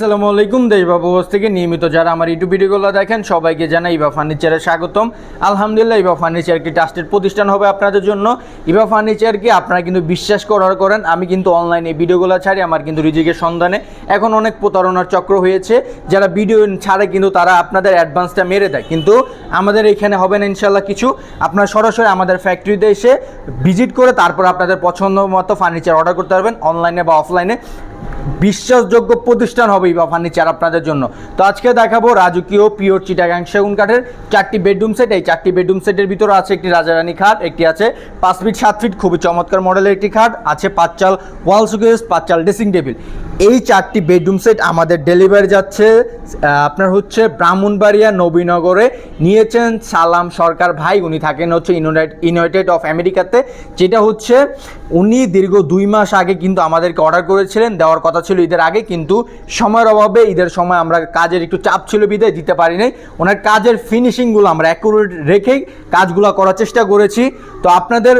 আসসালামু আলাইকুম দেশবাবু বস থেকে নিয়মিত যারা আমার ইউটিউব ভিডিওগুলো দেখেন সবাইকে জানাই ইবা ফার্নিচারে স্বাগতম। আলহামদুলিল্লাহ ইবা ফার্নিচার একটি ট্রাস্টেড প্রতিষ্ঠান হবে আপনাদের জন্য। ইবা ফার্নিচারকে আপনারা কিন্তু বিশ্বাস করার করেন, আমি কিন্তু অনলাইনে ভিডিওগুলো ছাড়ি, আমার কিন্তু রিজিকের সন্ধানে। এখন অনেক প্রতারণার চক্র হয়েছে, যারা ভিডিও ছাড়ে কিন্তু তারা আপনাদের অ্যাডভান্সটা মেরে দেয়। কিন্তু আমাদের এখানে হবে না ইনশাল্লাহ কিছু। আপনারা সরাসরি আমাদের ফ্যাক্টরিতে এসে ভিজিট করে তারপর আপনাদের পছন্দ মতো ফার্নিচার অর্ডার করতে পারবেন অনলাইনে বা অফলাইনে বিশ্বাসযোগ্য প্রতিষ্ঠান হবে বা ফার্নিচার আপনাদের জন্য। তো আজকে দেখাবো রাজকীয় পিওর চিটাগাং সেগুন কাঠের চারটি বেডরুম সেট এই চারটি বেডরুম সেটের ভিতরে আছে একটি রাজারানী খাট, একটি আছে পাঁচ ফিট সাত ফিট খুবই চমৎকার মডেলের একটি খাট, আছে পাঁচ চাল ওয়াল সুকেস পাঁচ চাল ড্রেসিং টেবিল এই চারটি বেডরুম সেট আমাদের ডেলিভারি যাচ্ছে আপনার হচ্ছে ব্রাহ্মণবাড়িয়া নবীনগরে। নিয়েছেন সালাম সরকার ভাই, উনি থাকেন হচ্ছে ইউনাইটেড ইউনাইটেড অফ আমেরিকাতে যেটা হচ্ছে উনি দীর্ঘ দুই মাস আগে কিন্তু আমাদেরকে অর্ডার করেছিলেন, দেওয়ার কথা ছিল ঈদের আগে, কিন্তু সময়ের অভাবে ঈদের সময় আমরা কাজের একটু চাপ ছিল, বিদায় দিতে পারি নাই। ওনার কাজের ফিনিশিংগুলো আমরা অ্যাকুরেট রেখেই কাজগুলো করার চেষ্টা করেছি। তো আপনাদের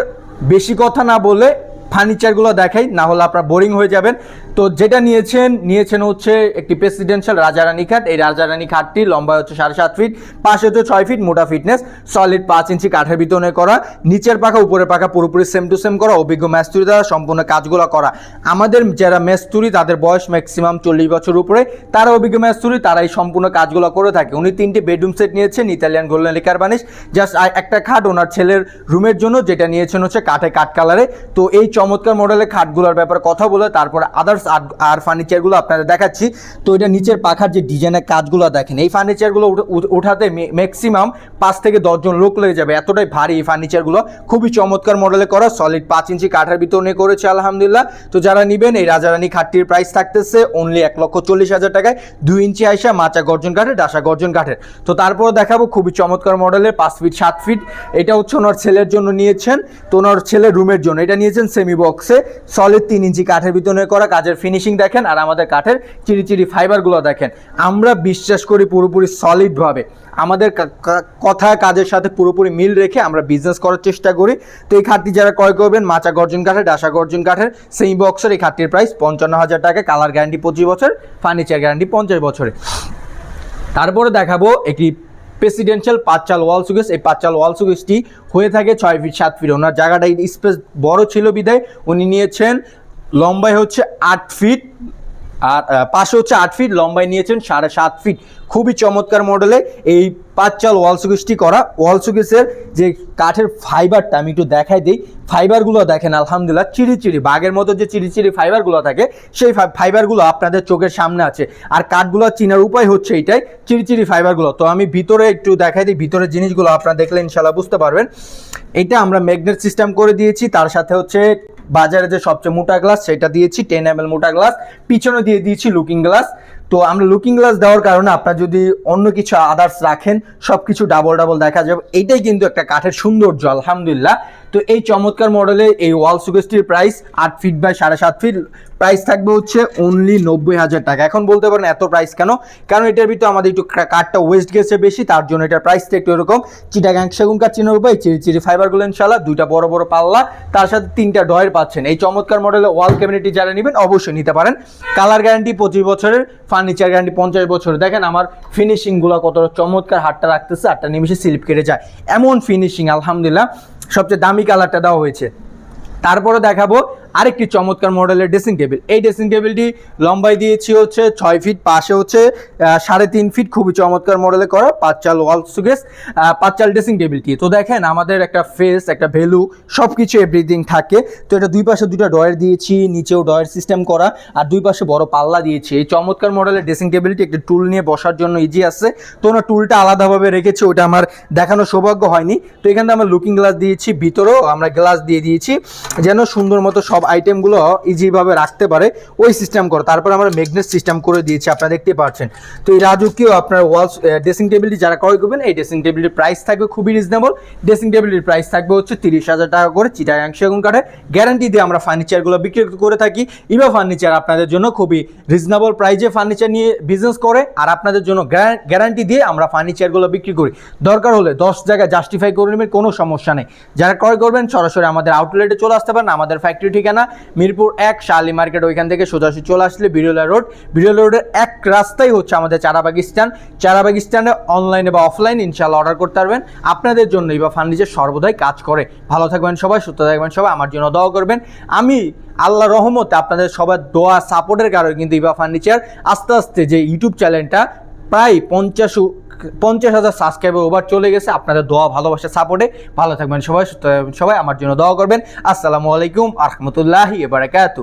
বেশি কথা না বলে ফার্নিচারগুলো দেখাই, না হলে আপনার বোরিং হয়ে যাবেন। তো যেটা নিয়েছেন নিয়েছেন হচ্ছে একটি প্রেসিডেন্সিয়াল রাজারানী খাট। এই রাজারানী খাটটি লম্বা হচ্ছে সাড়ে সাত ফিট পাশে হচ্ছে ছয় ফিট মোটা ফিটনেস সলিড পাঁচ ইঞ্চি কাঠের বিতরণে করা। নিচের পাখা, উপরের পাখা পুরোপুরি সেম টু সেম করা, অভিজ্ঞ মেস্তুরি দ্বারা সম্পূর্ণ কাজগুলো করা। আমাদের যারা মেস্তুরি তাদের বয়স ম্যাক্সিমাম চল্লিশ বছর উপরে। তারা অভিজ্ঞ মেস্তুরি তারা এই সম্পূর্ণ কাজগুলো করে থাকে। উনি তিনটি বেডরুম সেট নিয়েছেন Italian golden liquor varnish just একটা খাট ওনার ছেলের রুমের জন্য, যেটা নিয়েছেন হচ্ছে কাঠে কাঠ কালারে তো এই চমৎকার মডেলের খাটগুলোর ব্যাপারে কথা বলে তারপরে আদার্স আর ফার্নিচারগুলো আপনাদের দেখাচ্ছি। তো এটা নিচের পাখার যে ডিজাইনের কাজগুলো দেখেন, এই ফার্নিচারগুলো উঠ- উঠ- উঠাতে ম্যাক্সিমাম পাঁচ থেকে দশজন লোক লেগে যাবে। এতটাই ভারী এই ফার্নিচারগুলো খুবই চমৎকার মডেলে করা সলিড পাঁচ ইঞ্চি কাঠের বিতরণে করেছে, আলহামদুলিল্লাহ। তো যারা নেবেন, এই রাজারানী খাটটির প্রাইস থাকতেছে অনলি এক লক্ষ চল্লিশ হাজার টাকায়। দুই ইঞ্চি আইসা মাচা গর্জন কাঠের, ডাসা গর্জন কাঠের। তো তারপর দেখাবো খুবই চমৎকার মডেলের পাঁচ ফিট সাত ফিট এটা হচ্ছে ওনার ছেলের জন্য নিয়েছেন। তো ওনার ছেলের রুমের জন্য। এটা নিয়েছেন সেমি বক্সে সলিড তিন ইঞ্চি কাঠের ভিতরে করা কাজের ফিনিশিং দেখেন আর আমাদের কাঠের চিরি ফাইবারগুলো দেখেন। আমরা বিশ্বাস করি পুরোপুরি সলিডভাবে আমাদের কথা কাজের সাথে পুরোপুরি মিল রেখে আমরা বিজনেস করার চেষ্টা করি। তো এই খাটটি যারা ক্রয় করবেন, মাচা গর্জন কাঠের, ডাসা গর্জন কাঠের সেই বক্সের এই খাটটির প্রাইস পঞ্চান্ন হাজার টাকা কালার গ্যারান্টি পঁচিশ বছর ফার্নিচার গ্যারান্টি পঞ্চাশ বছরে তারপরে দেখাবো একটি প্রেসিডেন্সিয়াল পাঁচচাল ওয়াল সুগেজ এই পাঁচচাল ওয়াল সুগেসটি হয়ে থাকে ছয় ফিট সাত ফিট ওনার জায়গাটা স্পেস বড় ছিল বিদায়। উনি নিয়েছেন, লম্বায় হচ্ছে আট ফিট আর পাশে হচ্ছে আট ফিট লম্বায় নিয়েছেন সাড়ে সাত ফিট খুবই চমৎকার মডেলে এই পাঁচচাল ওয়াল সুগেসটি করা। ওয়াল সুগেসের যে কাঠের ফাইবারটা আমি একটু দেখাই দিই। ফাইবারগুলো দেখেন, আলহামদুলিল্লাহ চিরি বাঘের মতো যে চিরি ফাইবারগুলো থাকে, সেই ফাইবারগুলো আপনাদের চোখের সামনে আছে। আর কাঠগুলো চিনার উপায় হচ্ছে এইটাই চিরি চিরি ফাইবারগুলো তো আমি ভিতরে একটু দেখাই দিই, ভিতরের জিনিসগুলো আপনারা দেখলে ইনশাল্লাহ বুঝতে পারবেন। এটা আমরা ম্যাগনেট সিস্টেম করে দিয়েছি, তার সাথে হচ্ছে বাজারে যে সবচেয়ে মোটা গ্লাস সেটা দিয়েছি টেন এম মোটা গ্লাস পিছনে দিয়ে দিয়েছি লুকিং গ্লাস তো আমরা লুকিং গ্লাস দেওয়ার কারণে আপনার যদি অন্য কিছু আদার্স রাখেন সব কিছু ডাবল ডাবল দেখা যাবে। এইটাই কিন্তু একটা কাঠের সৌন্দর্য, আলহামদুলিল্লাহ। তো এই চমৎকার মডেলে এই ওয়াল সুগেস্টির প্রাইস আট ফিট বাই সাড়ে সাত ফিট প্রাইস থাকবে হচ্ছে অনলি নব্বই হাজার টাকা। এখন বলতে পারেন এত প্রাইস কেন? কারণ এটার ভিতরে আমাদের একটু কাঠটা ওয়েস্ট গেছে বেশি, তার জন্য এটার প্রাইসটা একটু এরকম। চিটাগাং সেগুন কাঠ চিনার উপায় চিরি চিরি ফাইবারগুলো ইনশাল্লাহ দুইটা বড় বড় পাল্লা, তার সাথে তিনটা ডয়ের পাচ্ছেন। এই চমৎকার মডেলের ওয়াল ক্যাবিনেটটি যারা নেবেন, অবশ্যই নিতে পারেন। কালার গ্যারান্টি পঁচিশ বছরের ফার্নিচার গ্যারান্টি পঞ্চাশ বছরের। দেখেন আমার ফিনিশিংগুলো কতটা চমৎকার হাটটা রাখতেছে আটটা নিমিশে স্লিপ কেটে যায়। এমন ফিনিশিং আলহামদুলিল্লাহ। সবচেয়ে দামি কালারটা দেওয়া হয়েছে। তারপরে দেখাবো আরেকটি চমৎকার মডেলের ড্রেসিং টেবিল। এই ড্রেসিং টেবিলটি লম্বাই দিয়েছি হচ্ছে ছয় ফিট, পাশে হচ্ছে সাড়ে তিন ফিট, খুবই চমৎকার মডেলে করা পাঁচ চাল ওয়াল সুগেস পাঁচ চাল ড্রেসিং টেবিলটি তো দেখেন, আমাদের একটা ফেস একটা ভ্যালু সব কিছু এভরিথিং থাকে। তো এটা দুই পাশে দুটো ডয়ের দিয়েছি, নিচেও ডয়ের সিস্টেম করা, আর দুই পাশে বড় পাল্লা দিয়েছি। এই চমৎকার মডেলের ড্রেসিং টেবিলটি একটি টুল নিয়ে বসার জন্য ইজি আছে। তো ওনার টুলটা আলাদাভাবে রেখেছি ওটা আমার দেখানো সৌভাগ্য হয়নি। তো এখানে আমরা লুকিং গ্লাস দিয়েছি, ভিতরেও আমরা গ্লাস দিয়ে দিয়েছি, যেন সুন্দর মতো সব আইটেমগুলো ইজিভাবে রাখতে পারে, ওই সিস্টেম করে। তারপর আমরা ম্যাগনেট সিস্টেম করে দিয়েছি, আপনারা দেখতে পাচ্ছেন। তো এই রাজকীয় আপনার ওয়াল ড্রেসিং টেবিলটি যারা ক্রয় করবেন, এই ড্রেসিং টেবিলটির প্রাইস থাকবে খুবই রিজনেবল ড্রেসিং টেবিলটির প্রাইস থাকবে হচ্ছে তিরিশ হাজার টাকা করে, চিটাগাং সেগুন কাঠে গ্যারান্টি দিয়ে আমরা ফার্নিচারগুলো বিক্রি করে থাকি। ইভা ফার্নিচার আপনাদের জন্য খুবই রিজনেবল প্রাইজে ফার্নিচার নিয়ে বিজনেস করে, আর আপনাদের জন্য গ্যারান্টি দিয়ে আমরা ফার্নিচারগুলো বিক্রি করি। দরকার হলে দশ জায়গায় জাস্টিফাই করে নেবেন, কোনো সমস্যা নেই। যারা ক্রয় করবেন, সরাসরি আমাদের আউটলেটে চলে আসতে পারেন, আমাদের ফ্যাক্টরি ঠিকানা ঠিকানা মিরপুর এক, শালি মার্কেট ওইখান থেকে সোজাসুজি চলে আসলে বিরলা রোড। বিরলা রোডের এক রাস্তাই হচ্ছে আমাদের চারাবাগ স্ট্যান্ড। চারাবাগ স্ট্যান্ডে অনলাইনে বা অফলাইন ইনশাল্লাহ অর্ডার করতে পারবেন। আপনাদের জন্যই বা ফার্নিচার সর্বদাই কাজ করে। ভালো থাকবেন সবাই, সুস্থ থাকবেন সবাই, আমার জন্য দোয়া করবেন। আমি আল্লাহ রহমতে আপনাদের সবার দোয়া, সাপোর্টের কারণে কিন্তু ইবা ফার্নিচার আস্তে আস্তে যে ইউটিউব চ্যানেলটা প্রায় পঞ্চাশ পঞ্চাশ হাজার সাবস্ক্রাইবার ওভার চলে গেছে। আপনাদের দোয়া, ভালোবাসা সাপোর্টে ভালো থাকবেন সবাই সবাই। আমার জন্য দোয়া করবেন। আসসালামু আলাইকুম আহমতুল্লাহি এবারাকাতু